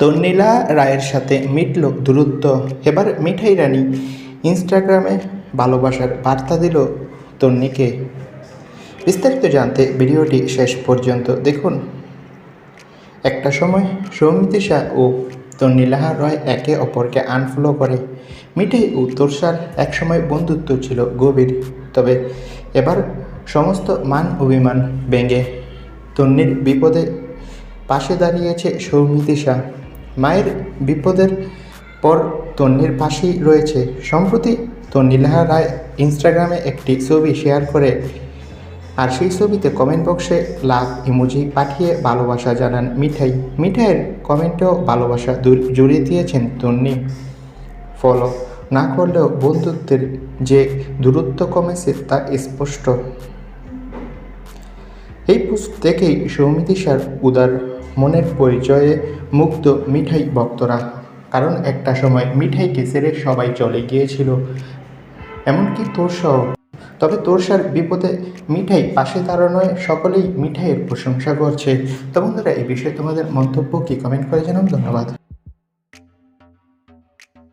তন্নিলা রায়ের সাথে মিটল দূরত্ব। এবার মিঠাই রানী ইনস্টাগ্রামে ভালোবাসার বার্তা দিল তন্নিকে। বিস্তারিত জানতে ভিডিওটি শেষ পর্যন্ত দেখুন। একটা সময় সৌমিতিশা ও তন্নিলাহা রয় একে অপরকে আনফলো করে। মিঠাই ও তোরসার একসময় বন্ধুত্ব ছিল গভীর, তবে এবার সমস্ত মান অভিমান ভেঙে তন্নির বিপদে পাশে দাঁড়িয়েছে সৌমিতিশা মায়ের বিপদের পর তন্নির পাশেই রয়েছে। সম্প্রতি তন্নিলাহা রায় ইনস্টাগ্রামে একটি ছবি শেয়ার করে, আর সেই ছবিতে কমেন্ট বক্সে লাভ ইমোজি পাঠিয়ে ভালোবাসা জানান মিঠাই। মিঠাইয়ের কমেন্টেও ভালোবাসা দু- জুড়ে দিয়েছেন তন্নি ফলো না করলেও বন্ধুত্বের যে দূরত্ব কমেছে তা স্পষ্ট। এই পোস্ট থেকেই সৌমিতিশার উদার মনের পরিচয়ে মুক্ত মিঠাই ভক্তরা, কারণ একটা সময় মিঠাইকে ছেড়ে সবাই চলে গিয়েছিল। এমনকি তোরসাও তবে তোরসার বিপদে মিঠাই পাশে দাঁড়ানোয় সকলেই মিঠাইয়ের প্রশংসা করছে। তো বন্ধুরা, এই বিষয়ে তোমাদের মন্তব্য কি? কমেন্ট করে জানান ধন্যবাদ।